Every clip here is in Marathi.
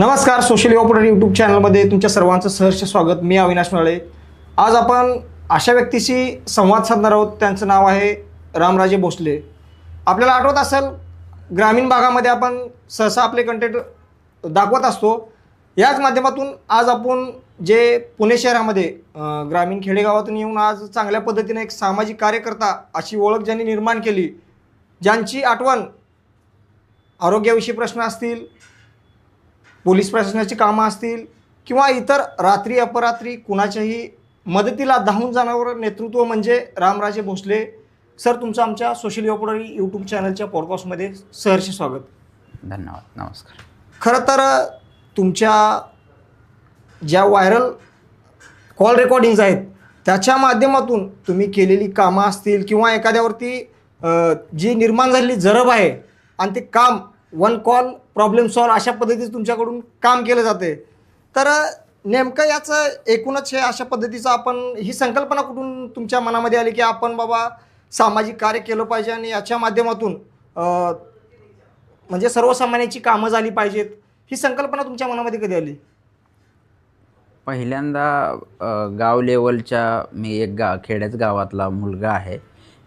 नमस्कार सोशल युवा यूट्यूब चॅनलमध्ये तुमच्या सर्वांचं सहर्ष स्वागत. मी अविनाश नाळे आज आपण अशा व्यक्तीशी संवाद साधणार आहोत. त्यांचं नाव आहे रामराजे भोसले. आपल्याला आठवत असेल ग्रामीण भागामध्ये आपण सहसा आपले कंटेंट दाखवत असतो. याच माध्यमातून आज आपण जे पुणे शहरामध्ये ग्रामीण खेडेगावातून येऊन आज चांगल्या पद्धतीने एक सामाजिक कार्यकर्ता अशी ओळख ज्यांनी निर्माण केली ज्यांची आठवण आरोग्याविषयी प्रश्न असतील पोलीस प्रशासनाची कामं असतील किंवा इतर रात्री अपरात्री कुणाच्याही मदतीला धावून जाणारं नेतृत्व म्हणजे रामराजे भोसले सर तुमचं आमच्या सोशल युवपुढारी यूट्यूब चॅनलच्या पॉडकास्टमध्ये सहर्ष स्वागत. धन्यवाद. नमस्कार. खरं तर तुमच्या ज्या व्हायरल कॉल रेकॉर्डिंग्ज आहेत त्याच्या माध्यमातून तुम्ही केलेली कामं असतील किंवा एखाद्यावरती जी निर्माण झालेली जरब आहे आणि ते काम वन कॉल प्रॉब्लेम सॉल्व अशा पद्धतीचं तुमच्याकडून काम केलं जाते. तर नेमकं याचं एकूणच हे अशा पद्धतीचं आपण ही संकल्पना कुठून तुमच्या मनामध्ये आली की आपण बाबा सामाजिक कार्य केलं पाहिजे आणि याच्या माध्यमातून म्हणजे सर्वसामान्याची कामं झाली पाहिजेत ही संकल्पना तुमच्या मनामध्ये कधी आली? पहिल्यांदा गाव लेवलच्या मी एक गा खेड्याच गावातला मुलगा आहे.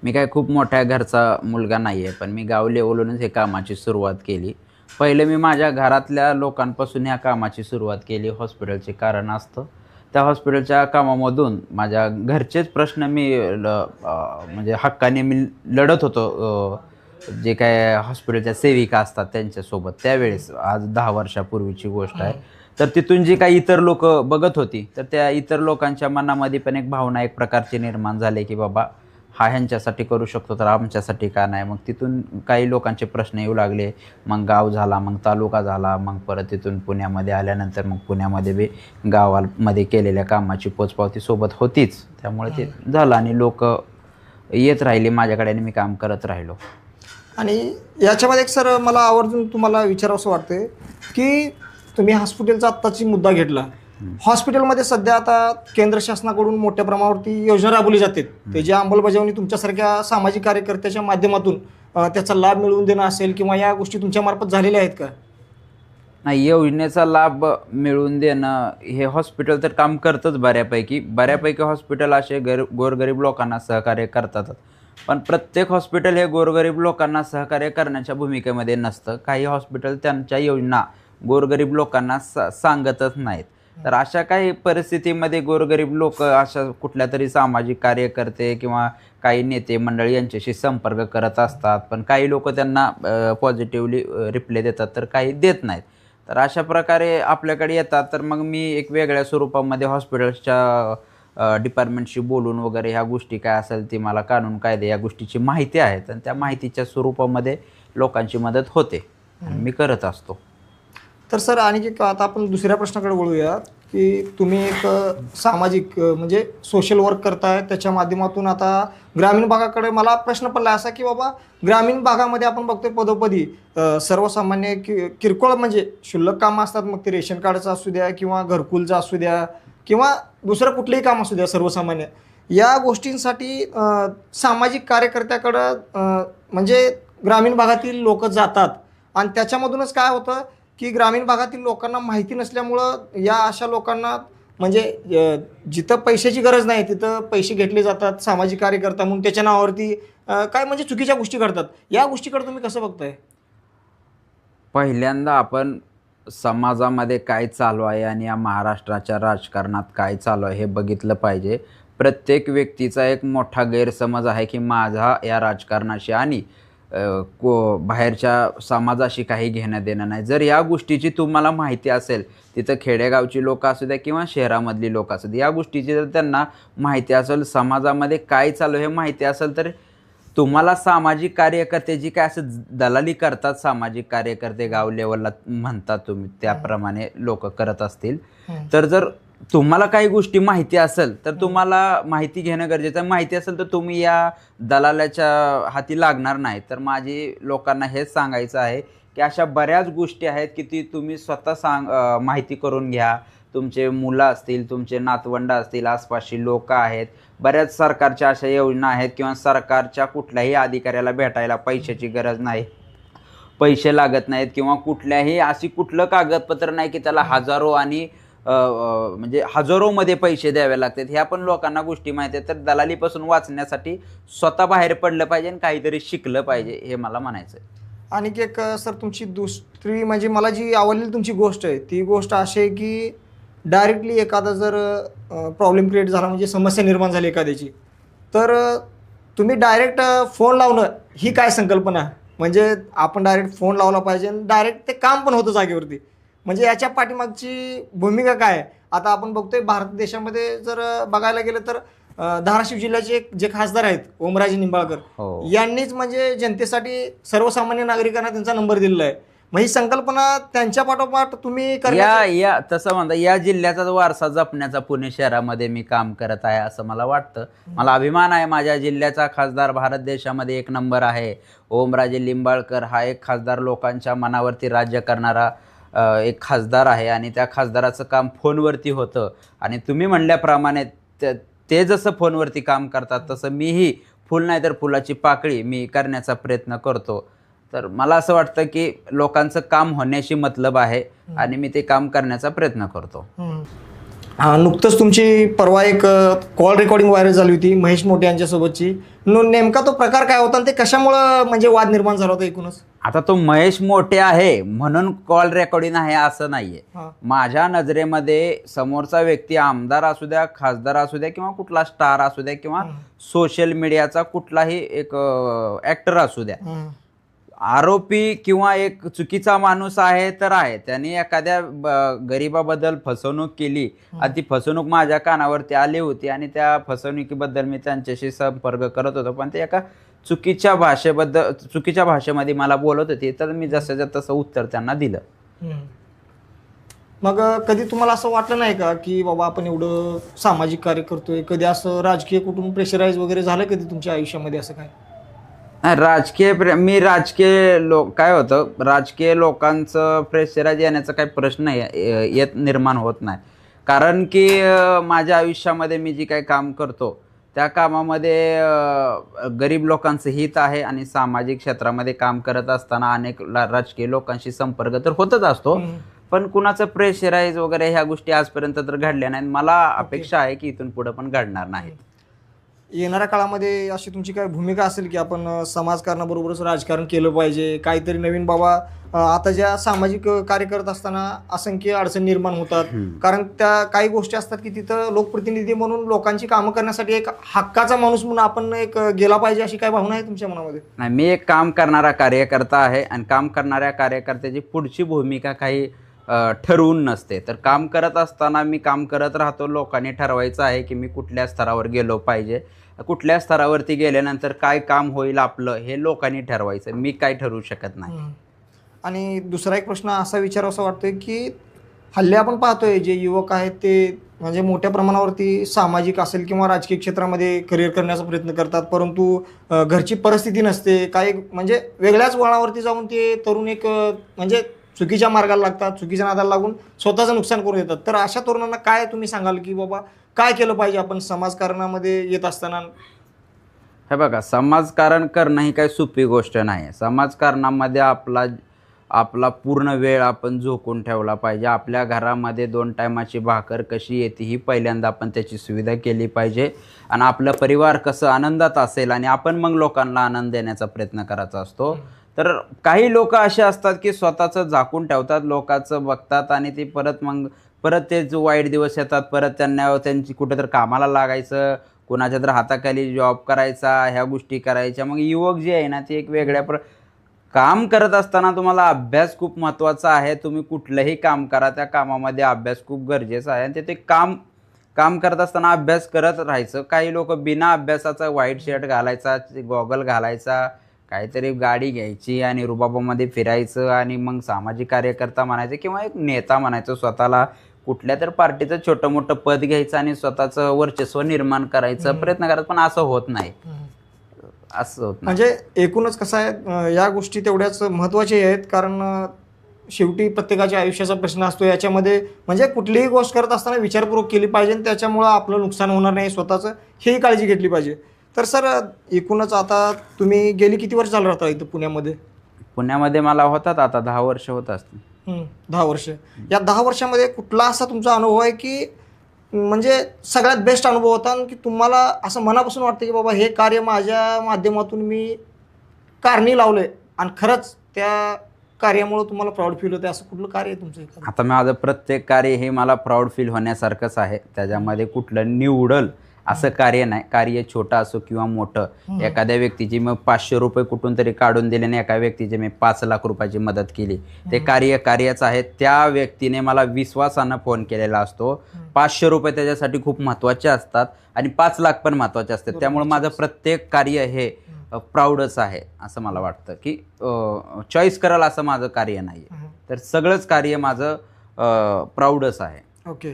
मी काय खूप मोठ्या घरचा मुलगा नाही आहे पण मी गाव लेवलूनच हे कामाची सुरुवात केली. पहिले मी माझ्या घरातल्या लोकांपासून ह्या कामाची सुरुवात केली हॉस्पिटलचे कारण असतं. त्या हॉस्पिटलच्या कामामधून माझ्या घरचेच प्रश्न मी ल म्हणजे हक्काने मी लढत होतो जे काय हॉस्पिटलच्या सेविका असतात त्यांच्यासोबत. त्यावेळेस आज दहा वर्षापूर्वीची गोष्ट आहे. तर तिथून जी काही इतर लोक बघत होती तर त्या इतर लोकांच्या मनामध्ये पण एक भावना एक प्रकारची निर्माण झाली की बाबा हा ह्यांच्यासाठी करू शकतो तर आमच्यासाठी का नाही? मग तिथून काही लोकांचे प्रश्न येऊ लागले. मग गाव झाला मग तालुका झाला मग परत तिथून पुण्यामध्ये आल्यानंतर मग पुण्यामध्ये बी गावामध्ये केलेल्या कामाची पोचपावती सोबत होतीच. त्यामुळे ते झालं आणि लोक येत राहिले माझ्याकडे आणि मी काम करत राहिलो. आणि याच्यामध्ये एक सर मला आवर्जून तुम्हाला विचारावंसं वाटते की तुम्ही हॉस्पिटलचा आत्ताची मुद्दा घेतला. हॉस्पिटलमध्ये सध्या आता केंद्र शासनाकडून मोठ्या प्रमाणावरती योजना राबवली जाते. त्याची अंमलबजावणी तुमच्यासारख्या सामाजिक कार्यकर्त्याच्या माध्यमातून त्याचा लाभ मिळवून देणं असेल किंवा या गोष्टी तुमच्या मार्फत झालेल्या आहेत का? नाही योजनेचा लाभ मिळवून देणं हे हॉस्पिटल तर काम करतंच बऱ्यापैकी. बऱ्यापैकी हॉस्पिटल असे गर गोरगरीब लोकांना सहकार्य करतात. पण प्रत्येक हॉस्पिटल हे गोरगरीब लोकांना सहकार्य करण्याच्या भूमिकेमध्ये नसतं. काही हॉस्पिटल त्यांच्या योजना गोरगरीब लोकांना सा सांगतच नाहीत. तर अशा काही परिस्थितीमध्ये गोरगरीब लोक अशा कुठल्या तरी सामाजिक कार्यकर्ते किंवा काही नेते मंडळी यांच्याशी संपर्क करत असतात पण काही लोक त्यांना पॉझिटिव्हली रिप्लाय देतात तर काही देत नाहीत. तर अशा प्रकारे आपल्याकडे येतात. तर मग मी एक वेगळ्या स्वरूपामध्ये हॉस्पिटल्सच्या डिपार्टमेंटशी बोलून वगैरे ह्या गोष्टी काय असेल ती मला कानून कायदे या गोष्टीची माहिती आहे आणि त्या माहितीच्या स्वरूपामध्ये लोकांची मदत होते. मी करत असतो. तर सर आणखी आता आपण दुसऱ्या प्रश्नाकडे वळूया की तुम्ही एक सामाजिक म्हणजे सोशल वर्क करताय त्याच्या माध्यमातून आता ग्रामीण भागाकडे मला प्रश्न पडला असा की बाबा ग्रामीण भागामध्ये आपण बघतोय पदोपदी सर्वसामान्य कि किरकोळ म्हणजे शुल्लक कामं असतात मग ते रेशन कार्डचं असू द्या किंवा घरकुलचं असू द्या किंवा दुसरं कुठलंही काम असू द्या सर्वसामान्य. या गोष्टींसाठी सामाजिक कार्यकर्त्याकडं म्हणजे ग्रामीण भागातील लोक जातात. आणि त्याच्यामधूनच काय होतं की ग्रामीण भागातील लोकांना माहिती नसल्यामुळं या अशा लोकांना म्हणजे जिथं पैशाची गरज नाही तिथं पैसे घेतले जातात सामाजिक कार्यकर्ता म्हणून त्याच्या नावावरती काय म्हणजे चुकीच्या गोष्टी घडतात. या गोष्टीकडे तुम्ही कसं बघताय? पहिल्यांदा आपण समाजामध्ये काय चालू आहे आणि या महाराष्ट्राच्या राजकारणात काय चालू आहे हे बघितलं पाहिजे. प्रत्येक व्यक्तीचा एक मोठा गैरसमज आहे की माझा या राजकारणाशी आणि को बाहेरच्या समाजाशी काही घेणं देणं नाही. जर या गोष्टीची तुम्हाला माहिती असेल तिथं खेडेगावची लोक असू द्या किंवा शहरामधली लोक असू द्या या गोष्टीची जर त्यांना माहिती असेल समाजामध्ये काय चालू हे माहिती असेल तर तुम्हाला सामाजिक कार्यकर्ते जी काय असं दलाली करतात सामाजिक कार्यकर्ते गाव लेवलला म्हणतात तुम्ही त्याप्रमाणे लोक करत असतील. तर जर तुम्हाला काही गोष्टी माहिती असेल तर तुम्हाला माहिती घेणं गरजेचं आहे. माहिती असेल तर तुम्ही या दलालाच्या हाती लागणार नाही. तर माझी लोकांना हेच सांगायचं आहे की अशा बऱ्याच गोष्टी आहेत की ती तुम्ही स्वतः सांग माहिती करून घ्या. तुमचे मुलं असतील तुमचे नातवंड असतील आसपासची लोक आहेत. बऱ्याच सरकारच्या अशा योजना आहेत किंवा सरकारच्या कुठल्याही अधिकाऱ्याला भेटायला पैशाची गरज नाही पैसे लागत नाहीत किंवा कुठल्याही अशी कुठलं कागदपत्र नाही की त्याला हजारो आणि म्हणजे हजारोमध्ये पैसे द्यावे लागतात. ह्या पण लोकांना गोष्टी माहिती आहेत. तर दलालीपासून वाचण्यासाठी स्वतः बाहेर पडलं पाहिजे आणि काहीतरी शिकलं पाहिजे हे मला म्हणायचं आहे. आणि एक सर तुमची दुसरी म्हणजे मला जी आवडलेली तुमची गोष्ट आहे ती गोष्ट अशी आहे की डायरेक्टली एखादा जर प्रॉब्लेम क्रिएट झाला म्हणजे समस्या निर्माण झाली एखाद्याची तर तुम्ही डायरेक्ट फोन लावणं ही काय संकल्पना? म्हणजे आपण डायरेक्ट फोन लावला पाहिजे आणि डायरेक्ट ते काम पण होतं जागेवरती. म्हणजे याच्या पाठीमागची भूमिका काय? आता आपण बघतोय भारत देशामध्ये जर बघायला गेलं तर धाराशिव जिल्ह्याचे एक जे खासदार आहेत ओमराजे निंबाळकर हो. यांनीच म्हणजे जनतेसाठी सर्वसामान्य नागरिकांना त्यांचा नंबर दिलेला आहे. मग ही संकल्पना त्यांच्या पाठोपाठ तुम्ही या या तसं म्हणता या जिल्ह्याचा वारसा जपण्याचा पुणे शहरामध्ये मी काम करत आहे असं मला वाटतं. मला अभिमान आहे माझ्या जिल्ह्याचा खासदार भारत देशामध्ये एक नंबर आहे. ओमराजे लिंबाळकर हा एक खासदार लोकांच्या मनावरती राज्य करणारा एक खासदार आहे आणि त्या खासदाराचं काम फोनवरती होतं. आणि तुम्ही म्हणल्याप्रमाणे ते- ते जसं फोनवरती काम करतात तसं मीही फुल नाही तर फुलाची पाकळी मी करण्याचा प्रयत्न करतो. तर मला असं वाटतं की लोकांचं काम होण्याशी मतलब आहे आणि मी ते काम करण्याचा प्रयत्न करतो. हा, नुकतंच तुमची परवा एक कॉल रेकॉर्डिंग व्हायरल झाली होती महेश मोठे यांच्यासोबतची. नो- नेमका तो प्रकार काय होता आणि ते कशामुळं म्हणजे वाद निर्माण झाला होता एकूणच? आता तो महेश मोठे आहे म्हणून कॉल रेकॉर्डिंग आहे असं नाहीये हा. माझ्या नजरेमध्ये समोरचा व्यक्ती आमदार असू द्या खासदार असू द्या किंवा कुठला स्टार असू द्या किंवा हम्म. सोशल मीडियाचा कुठलाही एक ऍक्टर असू द्या हम्म. आरोपी किंवा एक चुकीचा माणूस आहे तर आहे त्याने एखाद्या ब- गरीबाबद्दल फसवणूक केली आणि ती फसवणूक माझ्या कानावरती आली होती आणि त्या फसवणुकीबद्दल मी त्यांच्याशी संपर्क करत होतो पण ते एका चुकीच्या भाषेबद्दल चुकीच्या भाषेमध्ये मला बोलत होते तर मी जसंच्या तसं उत्तर त्यांना दिलं. मग कधी तुम्हाला असं वाटलं नाही का की बाबा आपण एवढं सामाजिक कार्य करतोय कधी असं राजकीय कुटुंब प्रेशराईज वगैरे झालं कधी तुमच्या आयुष्यामध्ये असं काय? नाही, राजकीय मी राजकीय लोक काय होतं राजकीय लोकांचं प्रेशराईज येण्याचा काही प्रश्न येत निर्माण होत नाही. कारण की माझ्या आयुष्यामध्ये मी जी काही काम करतो त्या कामामध्ये गरीब लोकांचं हित आहे आणि सामाजिक क्षेत्रामध्ये काम करत असताना अनेक राजकीय लोकांशी संपर्क तर होतच असतो. पण कुणाचं प्रेशराईज वगैरे ह्या गोष्टी आजपर्यंत तर घडल्या नाहीत. मला अपेक्षा आहे की इथून पुढे पण घडणार नाहीत. येणाऱ्या काळामध्ये अशी तुमची काय भूमिका असेल की आपण समाजकारणाबरोबरच राजकारण केलं पाहिजे काहीतरी नवीन बाबा आता ज्या सामाजिक कार्य करत असताना असंख्य अडचणी निर्माण होतात. कारण त्या काही गोष्टी असतात की तिथं लोकप्रतिनिधी म्हणून लोकांची कामं करण्यासाठी एक हक्काचा माणूस म्हणून आपण एक गेला पाहिजे अशी काय भावना आहे तुमच्या मनामध्ये? नाही मी एक काम करणारा कार्यकर्ता आहे आणि काम करणाऱ्या कार्यकर्त्याची पुढची भूमिका काही ठरवून नसते. तर काम करत असताना मी काम करत राहतो. लोकांनी ठरवायचं आहे की मी कुठल्या स्तरावर गेलो पाहिजे. कुठल्या स्तरावरती गेल्यानंतर काय काम होईल आपलं हे लोकांनी ठरवायचं. मी काय ठरवू शकत नाही. आणि दुसरा एक प्रश्न असा विचार विचारावा वाटतोय की हल्ले आपण पाहतोय जे युवक आहेत ते म्हणजे मोठ्या प्रमाणावरती सामाजिक असेल किंवा राजकीय क्षेत्रामध्ये करिअर करण्याचा प्रयत्न करतात परंतु घरची परिस्थिती नसते. काही म्हणजे वेगळ्याच वळणावरती जाऊन ते तरुण एक म्हणजे चुकीच्या मार्गाला लागतात चुकीच्या नादाला लागून स्वतःचं नुकसान करून देतात. तर अशा तरुणांना काय तुम्ही सांगाल की बाबा काय केलं पाहिजे आपण समाजकारणामध्ये येत असताना? हे बघा समाजकारण करणं ही काही सोपी गोष्ट नाही. समाजकारणामध्ये आपला आपला पूर्ण वेळ आपण झोकून ठेवला पाहिजे. आपल्या घरामध्ये दोन टायमाची भाकर कशी येते ही पहिल्यांदा आपण त्याची सुविधा केली पाहिजे. आणि आपलं परिवार कसं आनंदात असेल आणि आपण मग लोकांना आनंद देण्याचा प्रयत्न करायचा असतो. तर काही लोक असे असतात की स्वतःचं झाकून ठेवतात लोकांचं बघतात आणि ते परत मग परत ते जो वाईट दिवस येतात परत त्यांना त्यांची कुठेतरी कामाला लागायचं कोणाच्या तर हाताखाली जॉब करायचा ह्या गोष्टी करायच्या. मग युवक जे आहे ना ते एक वेगळ्या प्र काम करत असताना तुम्हाला अभ्यास खूप महत्त्वाचा आहे. तुम्ही कुठलंही काम करा त्या कामामध्ये अभ्यास खूप गरजेचा आहे. आणि ते ते काम काम करत असताना अभ्यास करत राहायचं. काही लोक बिना अभ्यासाचा व्हाईट शर्ट घालायचा गॉगल घालायचा काहीतरी गाडी घ्यायची आणि रुबाबामध्ये फिरायचं आणि मग सामाजिक कार्यकर्ता म्हणायचं किंवा एक नेता म्हणायचं स्वतःला कुठल्या तर पार्टीचं छोटं मोठं पद घ्यायचं आणि स्वतःचं वर्चस्व निर्माण करायचं प्रयत्न करायचं पण असं होत नाही. असं होत म्हणजे एकूणच कसं आहे या गोष्टी तेवढ्याच महत्त्वाच्या आहेत कारण शेवटी प्रत्येकाच्या आयुष्याचा प्रश्न असतो. याच्यामध्ये म्हणजे कुठलीही गोष्ट करत असताना विचारपूर्वक केली पाहिजे आणि त्याच्यामुळं आपलं नुकसान होणार नाही स्वतःचं हेही काळजी घेतली पाहिजे. तर सर एकूणच आता तुम्ही गेली किती वर्ष झालं राहता इथं पुण्यामध्ये? पुण्यामध्ये मला होतात आता दहा वर्ष होत असतील. दहा वर्ष. या दहा वर्षामध्ये कुठला असा तुमचा अनुभव आहे की म्हणजे सगळ्यात बेस्ट अनुभव होता आणि की तुम्हाला असं मनापासून वाटतं की बाबा हे कार्य माझ्या माध्यमातून मी कारणी लावले आणि खरंच त्या कार्यामुळे तुम्हाला प्राऊड फील होते असं कुठलं कार्य आहे तुमचं आता माझं प्रत्येक कार्य हे मला प्राऊड फील होण्यासारखंच आहे. त्याच्यामध्ये कुठलं निवडल असं कार्य नाही. कार्य छोटं असो किंवा मोठं. एखाद्या व्यक्तीची मग पाचशे रुपये कुठून तरी काढून दिले आणि एका व्यक्तीची मी पाच लाख रुपयाची मदत केली. ते कार्य कार्यच आहे. त्या व्यक्तीने मला विश्वासानं फोन केलेला असतो. पाचशे रुपये त्याच्यासाठी खूप महत्त्वाचे असतात आणि पाच लाख पण महत्त्वाचे असतात. त्यामुळे माझं प्रत्येक कार्य हे प्राऊडच आहे असं मला वाटतं की चॉईस कराल असं माझं कार्य नाही. तर सगळंच कार्य माझं प्राऊडच आहे. ओके.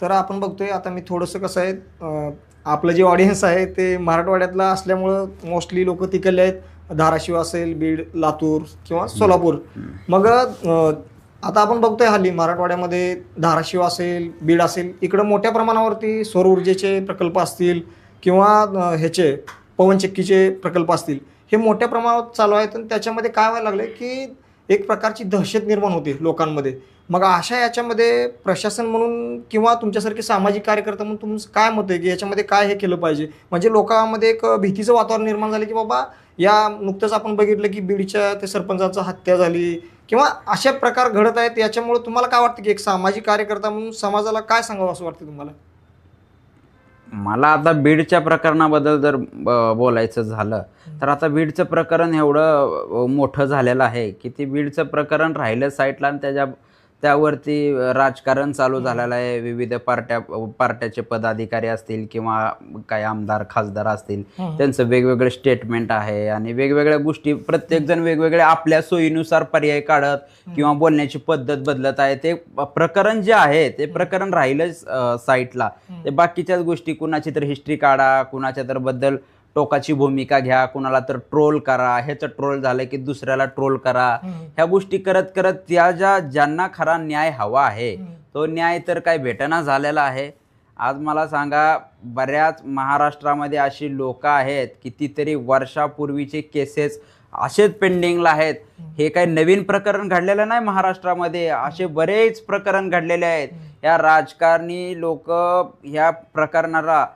तर आपण बघतोय आता मी थोडंसं कसं आहे आपलं जे ऑडियन्स आहे ते मराठवाड्यातलं असल्यामुळं मोस्टली लोक तिकडले आहेत. धाराशिव असेल बीड लातूर किंवा सोलापूर. मग आता आपण बघतोय हल्ली मराठवाड्यामध्ये धाराशिव असेल बीड असेल इकडं मोठ्या प्रमाणावरती सौर ऊर्जेचे प्रकल्प असतील किंवा ह्याचे पवनचक्कीचे प्रकल्प असतील. हे मोठ्या प्रमाणात चालू आहेत आणि त्याच्यामध्ये काय व्हायला लागलं की एक प्रकारची दहशत निर्माण होते लोकांमध्ये. मग अशा याच्यामध्ये प्रशासन म्हणून किंवा तुमच्यासारखे सामाजिक कार्यकर्ता म्हणून तुमचं काय मत आहे? की याच्यामध्ये काय हे केलं पाहिजे? म्हणजे लोकांमध्ये एक भीतीचं वातावरण निर्माण झालं की बाबा या नुकतंच आपण बघितलं की बीडच्या ते सरपंचाचं हत्या झाली किंवा अशा प्रकार घडत आहेत याच्यामुळे तुम्हाला काय वाटतं की एक सामाजिक कार्यकर्ता म्हणून समाजाला काय सांगावं असं वाटतं तुम्हाला? मला आता बीडच्या प्रकरणाबद्दल जर ब- बोलायचं झालं तर आता बीडचं प्रकरण एवढं मोठं झालेलं आहे की ते बीडचं प्रकरण राहिलं साईडला आणि त्याच्या त्यावरती राजकारण चालू झालेलं आहे. विविध पार्ट्या पार्ट्याचे पदाधिकारी असतील किंवा काही आमदार खासदार असतील त्यांचं वेगवेगळे स्टेटमेंट आहे आणि वेगवेगळ्या गोष्टी प्रत्येकजण वेगवेगळे आपल्या सोयीनुसार पर्याय काढत किंवा बोलण्याची पद्धत बदलत आहे. ते प्रकरण जे आहे ते प्रकरण राहिलंच साईटला ते बाकीच्याच गोष्टी कुणाची तर हिस्ट्री काढा कुणाच्या तर बद्दल टोकाची भूमिका घ्या कुणाला तर ट्रोल करा ह्याचं ट्रोल झालं की दुसऱ्याला ट्रोल करा. ह्या गोष्टी करत करत त्या ज्या ज्यांना खरा न्याय हवा आहे तो न्याय तर काय भेटना झालेला आहे. आज मला सांगा बऱ्याच महाराष्ट्रामध्ये अशी लोक आहेत कितीतरी वर्षापूर्वीचे केसेस असेच पेंडिंगला आहेत. हे काही नवीन प्रकरण घडलेलं नाही महाराष्ट्रामध्ये असे बरेच प्रकरण घडलेले आहेत. या राजकारणी लोक ह्या प्रकरणाला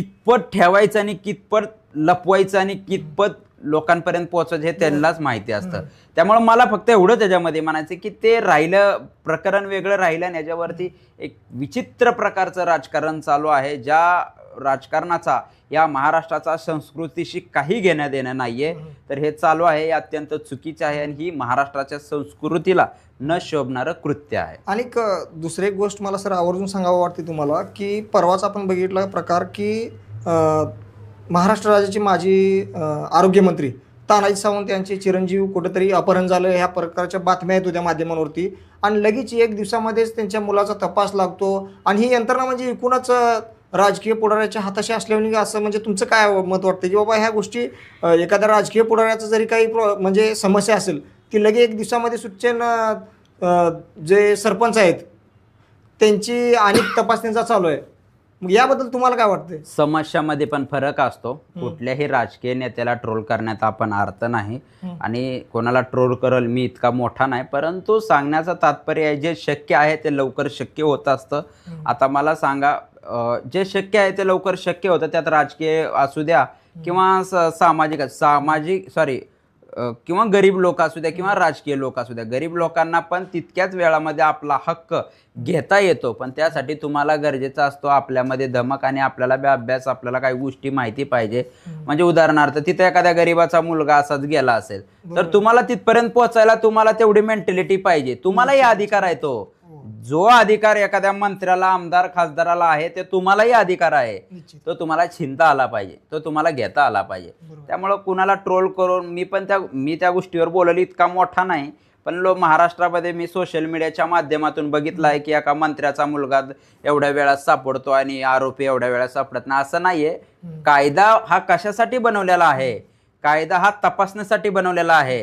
कितपत ठेवायचं आणि कितपत लपवायचं आणि कितपत लोकांपर्यंत पोहोचायचं हे त्यांनाच माहिती असतं. त्यामुळे मला फक्त एवढं त्याच्यामध्ये म्हणायचं की ते राहिलं प्रकरण वेगळं राहिलं आणि याच्यावरती एक विचित्र प्रकारचं राजकारण चालू आहे ज्या राजकारणाचा या महाराष्ट्राचा संस्कृतीशी काही घेण्या देणं नाहीये. तर हे चालू आहे हे अत्यंत चुकीचं आहे आणि ही महाराष्ट्राच्या संस्कृतीला न शोभणारं कृत्य आहे. आणि क- दुसरी एक गोष्ट मला सर आवर्जून सांगावं वाटते तुम्हाला की परवाच आपण बघितला प्रकार की महाराष्ट्र राज्याचे माजी आरोग्यमंत्री तानाजी सावंत यांचे चिरंजीव कुठेतरी अपहरण झालं ह्या प्रकारच्या बातम्या आहेत होत्या माध्यमांवरती. आणि लगेच एक दिवसामध्येच त्यांच्या मुलाचा तपास लागतो आणि ही यंत्रणा म्हणजे एकूणच राजकीय पुढाऱ्याच्या हाताशी असल्याने असं म्हणजे तुमचं काय मत वाटतं? की बाबा ह्या गोष्टी एखाद्या राजकीय पुढाऱ्याचं जरी काही प्रॉ म्हणजे समस्या असेल ती लगे एक दिवसामध्ये सुच्चन जे सरपंच आहेत त्यांची आणि तपासणीचा चालू आहे मग याबद्दल तुम्हाला काय वाटतंय? समस्यामध्ये पण फरक असतो. कुठल्याही राजकीय नेत्याला ट्रोल करण्यात आपण अर्थ नाही. आणि कोणाला ट्रोल करल मी इतका मोठा नाही. परंतु सांगण्याचं तात्पर्य आहे जे शक्य आहे ते लवकर शक्य होत असतं. आता मला सांगा जे शक्य आहे ते लवकर शक्य होतं त्यात राजकीय असू द्या किंवा सामाजिक सामाजिक सॉरी किंवा गरीब लोक असू द्या किंवा राजकीय लोक असू द्या गरीब लोकांना पण तितक्याच वेळामध्ये आपला हक्क घेता येतो. पण त्यासाठी तुम्हाला गरजेचा असतो आपल्यामध्ये धमक आणि आपल्याला अभ्यास आपल्याला काही गोष्टी माहिती पाहिजे. म्हणजे उदाहरणार्थ तिथे एखाद्या गरीबाचा मुलगा असाच गेला असेल तर तुम्हाला तिथपर्यंत पोहोचायला तुम्हाला तेवढी मेंटॅलिटी पाहिजे. तुम्हालाही अधिकार आहे तो. जो अधिकार एखाद्या मंत्र्याला आमदार खासदाराला आहे ते तुम्हालाही अधिकार आहे. तो तुम्हाला छिनता आला पाहिजे. तो तुम्हाला घेता आला पाहिजे. त्यामुळं कुणाला ट्रोल करून मी पण त्या मी त्या गोष्टीवर बोलली इतका मोठा नाही. पण लो महाराष्ट्रामध्ये मी सोशल मीडियाच्या माध्यमातून बघितलं आहे की एका मंत्र्याचा मुलगा एवढ्या वेळात सापडतो आणि आरोपी एवढ्या वेळात सापडत नाही. असं नाहीये. कायदा हा कशासाठी बनवलेला आहे? कायदा हा तपासण्यासाठी बनवलेला आहे.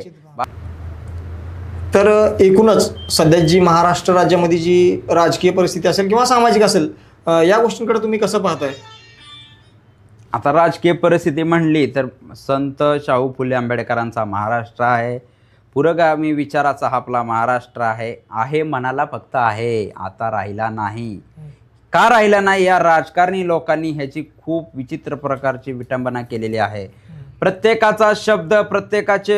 तर एकूणच सध्या जी महाराष्ट्र राज्यामध्ये जी राजकीय परिस्थिती असेल किंवा सामाजिक असेल या गोष्टींकडे तुम्ही कसं पाहताय? आता राजकीय परिस्थिती म्हणली तर संत शाहू फुले आंबेडकरांचा महाराष्ट्र आहे. पुरोगामी विचाराचा हा आपला महाराष्ट्र आहे. आहे मनाला फक्त आहे. आता राहिला नाही. का राहिला नाही? या राजकारणी लोकांनी ह्याची खूप विचित्र प्रकारची विटंबना केलेली आहे. प्रत्येकाचा शब्द प्रत्येकाचे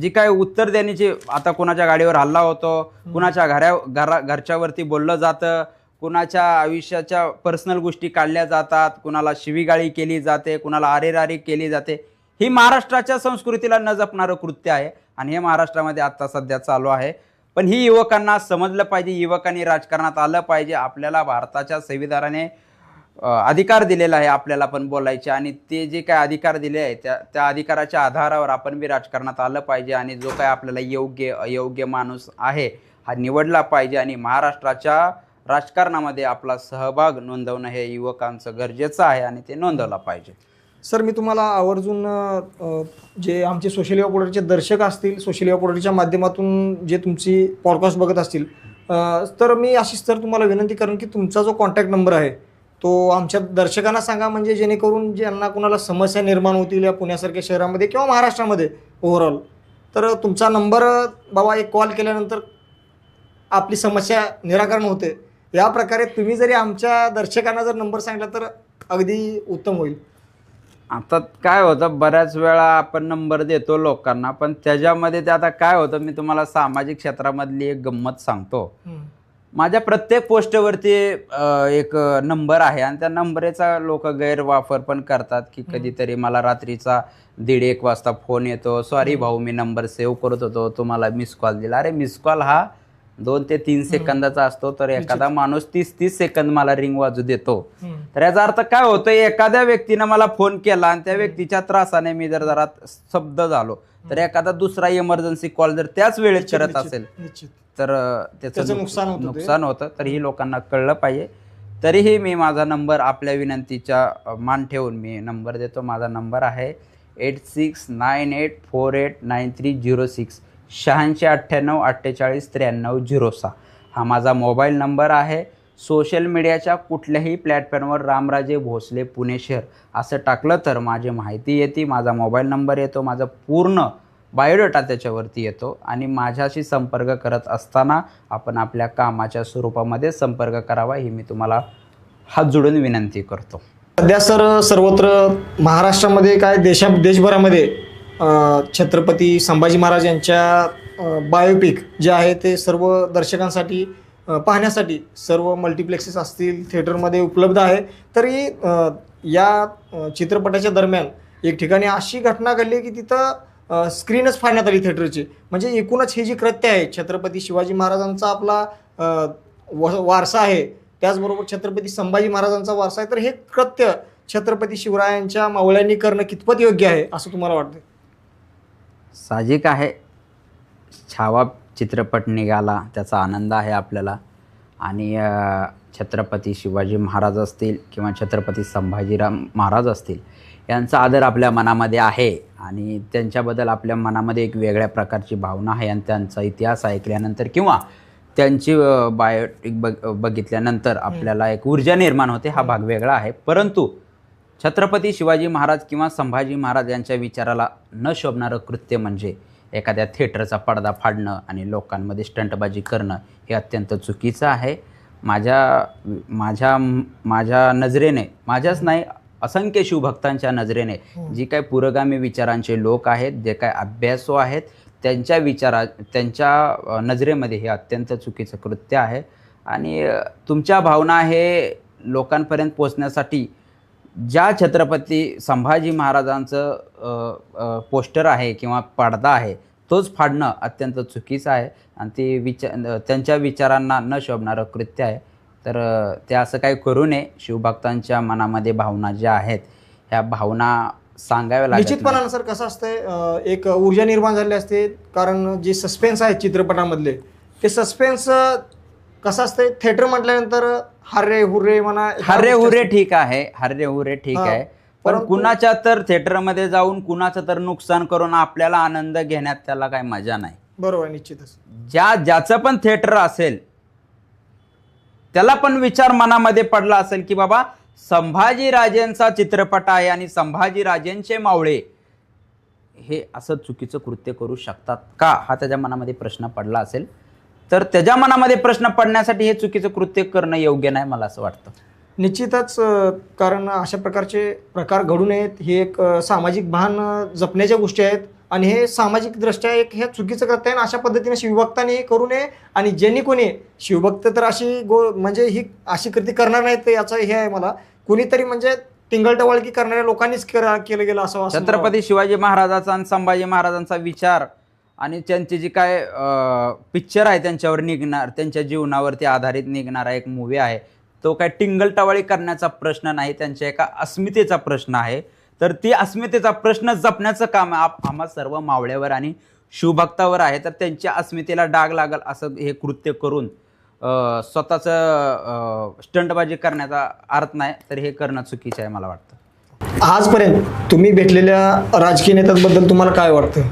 जी काय उत्तर देण्याची आता कुणाच्या गाडीवर हल्ला होतो कुणाच्या घरा घरा घरच्यावरती बोललं जातं कुणाच्या आयुष्याच्या पर्सनल गोष्टी काढल्या जातात कुणाला शिवीगाळी केली जाते कुणाला आरेरारी केली जाते ही महाराष्ट्राच्या संस्कृतीला न जपणारं कृत्य आहे आणि हे महाराष्ट्रामध्ये आता सध्या चालू आहे. पण ही युवकांना समजलं पाहिजे युवकांनी राजकारणात आलं पाहिजे आपल्याला भारताच्या संविधानाने अधिकार दिलेला आहे आपल्याला पण बोलायचे आणि ते जे काय अधिकार दिले आहे त्या त्या अधिकाराच्या आधारावर आपण बी राजकारणात आलं पाहिजे आणि जो काय आपल्याला योग्य अयोग्य माणूस आहे हा निवडला पाहिजे आणि महाराष्ट्राच्या राजकारणामध्ये आपला सहभाग नोंदवणं हे युवकांचं गरजेचं आहे आणि ते नोंदवलं पाहिजे. सर मी तुम्हाला आवर्जून जे आमचे सोशल युवा पोर्टलचे दर्शक असतील सोशल युवा पोर्टलच्या माध्यमातून जे तुमची पॉडकास्ट बघत असतील तर मी अशीच तर तुम्हाला विनंती करेन की तुमचा जो कॉन्टॅक्ट नंबर आहे तो आमच्या दर्शकांना सांगा म्हणजे जेणेकरून ज्यांना कुणाला समस्या निर्माण होतील या पुण्यासारख्या शहरामध्ये किंवा महाराष्ट्रामध्ये ओव्हरऑल तर तुमचा नंबर बाबा एक कॉल केल्यानंतर आपली समस्या निराकरण होते. या प्रकारे तुम्ही जरी आमच्या दर्शकांना जर नंबर सांगितला तर अगदी उत्तम होईल. आता काय होतं बऱ्याच वेळा आपण नंबर देतो लोकांना पण त्याच्यामध्ये ते आता काय होतं मी तुम्हाला सामाजिक क्षेत्रामधली एक गंमत सांगतो. माझ्या प्रत्येक पोस्टवरती एक नंबर आहे. आणि त्या नंबरेचा लोक गैरवापर पण करतात की कधीतरी मला रात्रीचा दीड एक वाजता फोन येतो. सॉरी भाऊ मी नंबर सेव्ह करत होतो. तुम्हाला मिस कॉल दिला. अरे मिस कॉल हा दोन ते तीन सेकंदाचा असतो. तर एखादा माणूस तीस तीस सेकंद मला रिंग वाजू देतो. तर याचा अर्थ काय होतं एखाद्या व्यक्तीनं मला फोन केला आणि त्या व्यक्तीच्या त्रासाने मी जर जरा स्तब्ध झालो तर एखादा दुसरा इमर्जन्सी कॉल जर त्याच वेळेत करत असेल तर त्याचं त्याचं नुक- नुकसान होतं. नुकसान होतं. तर ही लोकांना कळलं पाहिजे. तरीही मी माझा नंबर आपल्या विनंतीच्या मान ठेवून मी नंबर देतो. माझा नंबर आहे eight six nine eight four eight nine three zero six शहाऐंशी अठ्ठ्याण्णव अठ्ठेचाळीस त्र्याण्णव झिरो सहा. हा माझा मोबाईल नंबर आहे. सोशल मीडियाच्या कुठल्याही प्लॅटफॉर्मवर रामराजे भोसले पुणे शहर. असं टाकलं तर माझी माहिती येते माझा मोबाईल नंबर येतो माझा पूर्ण बायोडेटा त्याच्यावरती येतो आणि माझ्याशी संपर्क करत असताना आपण आपल्या कामाच्या स्वरूपामध्ये संपर्क करावा ही मी तुम्हाला हात जोडून विनंती करतो. सध्या सर सर्वत्र महाराष्ट्रामध्ये काय देशा देशभरामध्ये छत्रपती संभाजी महाराज यांच्या बायोपिक जे आहे ते सर्व दर्शकांसाठी पाहण्यासाठी सर्व मल्टिप्लेक्सेस असतील थिएटरमध्ये उपलब्ध आहे. तरी या चित्रपटाच्या दरम्यान एक ठिकाणी अशी घटना घडली की तिथं स्क्रीनच फाडण्यात आली थिएटरची म्हणजे एकूणच हे जी कृत्य आहे छत्रपती शिवाजी महाराजांचा आपला व- वारसा आहे त्याचबरोबर छत्रपती संभाजी महाराजांचा वारसा आहे तर हे कृत्य छत्रपती शिवरायांच्या मावळ्यांनी करणं कितपत योग्य आहे असं तुम्हाला वाटतं साहजिक आहे. छावा चित्रपट निघाला त्याचा आनंद आहे आपल्याला. आणि छत्रपती शिवाजी महाराज असतील किंवा छत्रपती संभाजीराम महाराज असतील यांचा आदर आपल्या मनामध्ये आहे आणि त्यांच्याबद्दल आपल्या मनामध्ये एक वेगळ्या प्रकारची भावना आहे आणि त्यांचा इतिहास ऐकल्यानंतर किंवा त्यांची बायोटिक बघ बघितल्यानंतर आपल्याला एक ऊर्जा निर्माण होते हा भाग वेगळा आहे. परंतु छत्रपती शिवाजी महाराज किंवा संभाजी महाराज यांच्या विचाराला न शोभणारं कृत्य म्हणजे एखाद्या थिएटरचा पडदा फाडणं आणि लोकांमध्ये स्टंटबाजी करणं हे अत्यंत चुकीचं आहे. माझ्या माझ्या माझ्या नजरेने माझ्याच नाही असंख्य शिवभक्तांच्या नजरेने जी काय पुरोगामी विचारांचे लोक आहेत जे काय अभ्यासू आहेत त्यांच्या विचारा त्यांच्या नजरेमध्ये हे अत्यंत चुकीचं कृत्य आहे. आणि तुमच्या भावना हे लोकांपर्यंत पोचण्यासाठी ज्या छत्रपती संभाजी महाराजांचं पोस्टर आहे किंवा पडदा आहे तोच फाडणं अत्यंत चुकीचं आहे. आणि ते विचार त्यांच्या विचारांना न शोभणारं कृत्य आहे. तर ते असं काही करू नये शिवभक्तांच्या मनामध्ये भावना ज्या आहेत ह्या भावना सांगाव्या लागत नाहीत. निश्चितपणानं सर कसं असतंय एक ऊर्जा निर्माण झाली असते कारण जे सस्पेन्स आहे चित्रपटामधले ते सस्पेन्स कसं असतंय थिएटर म्हटल्यानंतर हर्रे हुर्रे म्हणा हर्रे गोष्टी हुरे असतात. ठीक आहे हर्रे हुरे ठीक. आहे पण कुणाच्या तर थिएटरमध्ये जाऊन कुणाचं तर नुकसान करून आपल्याला आनंद घेण्यात त्याला काही मजा नाही बरोबर निश्चितच ज्या ज्याचं पण थिएटर असेल त्याला पण विचार मनामध्ये पडला असेल की बाबा संभाजीराजेंचा चित्रपट आहे आणि संभाजीराजेंचे मावळे हे असं चुकीचं कृत्य करू शकतात का? हा त्याच्या मनामध्ये प्रश्न पडला असेल. तर त्याच्या मनामध्ये प्रश्न पडण्यासाठी हे चुकीचं कृत्य करणं योग्य नाही मला असं वाटतं. निश्चितच कारण अशा प्रकारचे प्रकार घडू नयेत. हे एक सामाजिक भान जपण्याच्या गोष्टी आहेत. आणि हे सामाजिक दृष्ट्या एक हे चुकीचं करत आहे आणि अशा पद्धतीने शिवभक्तांनी हे करू नये आणि ज्यांनी कोणी शिवभक्त तर अशी गो म्हणजे ही अशी कृती करणार नाहीत याचं हे आहे मला. कोणीतरी म्हणजे टिंगलटवाळकी करणाऱ्या लोकांनीच केलं गेलं असं छत्रपती शिवाजी महाराजांचा आणि संभाजी महाराजांचा विचार आणि त्यांची जी काय पिक्चर आहे त्यांच्यावर निघणार त्यांच्या जीवनावरती आधारित निघणारा एक मूवी आहे. तो काय टिंगलटवाळी करण्याचा प्रश्न नाही त्यांच्या एका अस्मितेचा प्रश्न आहे. तर ती अस्मितेचा प्रश्न जपण्याचं काम आप आम्हा सर्व मावळ्यावर आणि शिवभक्तावर आहे. तर त्यांच्या अस्मितेला डाग लागल असं हे कृत्य करून स्वतःचं स्टंटबाजी करण्याचा अर्थ नाही तर हे करणं चुकीचं आहे मला वाटतं. आजपर्यंत तुम्ही भेटलेल्या राजकीय नेत्यांबद्दल तुम्हाला काय वाटतं?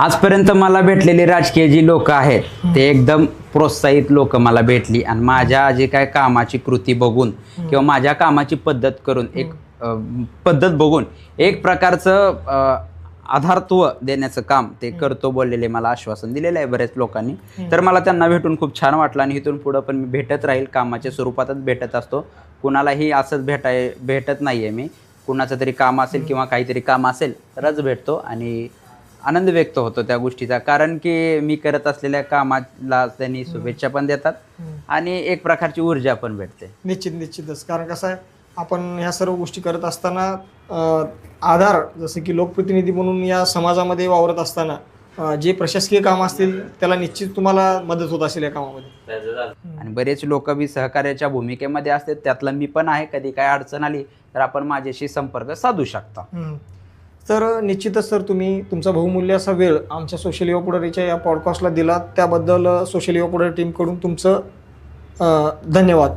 आजपर्यंत मला भेटलेली राजकीय जी लोक आहेत ते एकदम प्रोत्साहित लोक मला भेटली. आणि माझ्या जे काय कामाची कृती बघून किंवा माझ्या कामाची पद्धत करून एक पद्धत बघून एक प्रकारचं आधारत्व देण्याचं काम ते करतो बोललेले मला आश्वासन दिलेलं आहे बऱ्याच लोकांनी. तर मला त्यांना भेटून खूप छान वाटलं आणि इथून पुढं पण मी भेटत राहील कामाच्या स्वरूपातच भेटत असतो. कुणालाही असंच भेटाय भेटत नाही आहे मी. कुणाचं तरी काम असेल किंवा काहीतरी काम असेल तरच भेटतो आणि आनंद व्यक्त होतो त्या गोष्टीचा. कारण की मी करत असलेल्या कामाला त्यांनी शुभेच्छा पण देतात आणि एक प्रकारची ऊर्जा पण भेटते. निश्चित निश्चितच. कारण कसं आहे आपण ह्या सर्व गोष्टी करत असताना आधार जसं की लोकप्रतिनिधी म्हणून या समाजामध्ये वावरत असताना जे प्रशासकीय काम असतील त्याला निश्चित तुम्हाला मदत होत असेल या कामामध्ये. आणि बरेच लोक बी सहकार्याच्या भूमिकेमध्ये असतात त्यातलं मी पण आहे कधी काय अडचण आली तर आपण माझ्याशी संपर्क साधू शकता. तर निश्चितच सर तुम्ही तुमचा बहुमूल्य असा वेळ आमच्या सोशल युवा पुढारीच्या या पॉडकास्टला दिला त्याबद्दल सोशल युवा पुढारी टीमकडून तुमचं धन्यवाद.